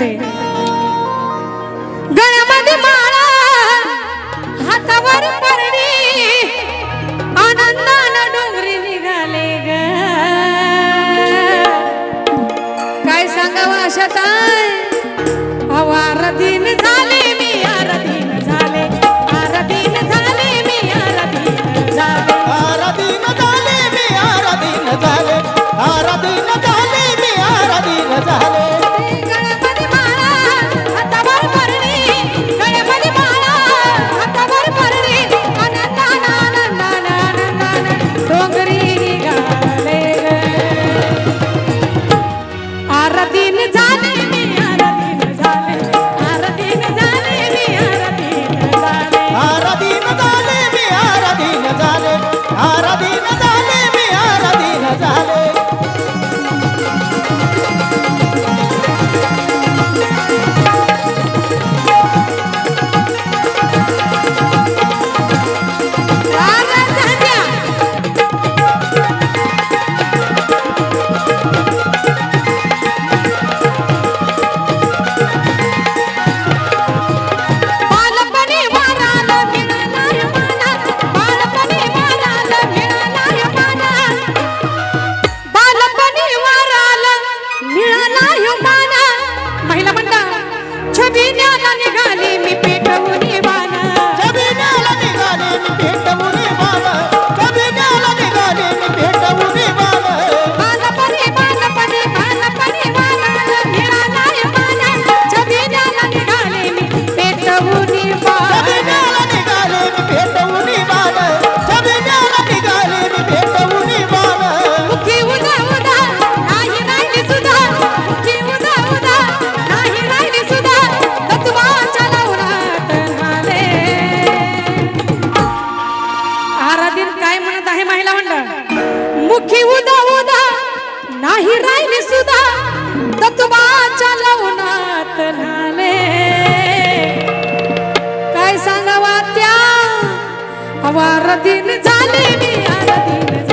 there. मंडळ मुखी उदा उदा नाही राहिली सुद्धा तत्वाच्या लवणात झाले. काय सांगावा त्या? वारदिन झाले मी आरदिन झाले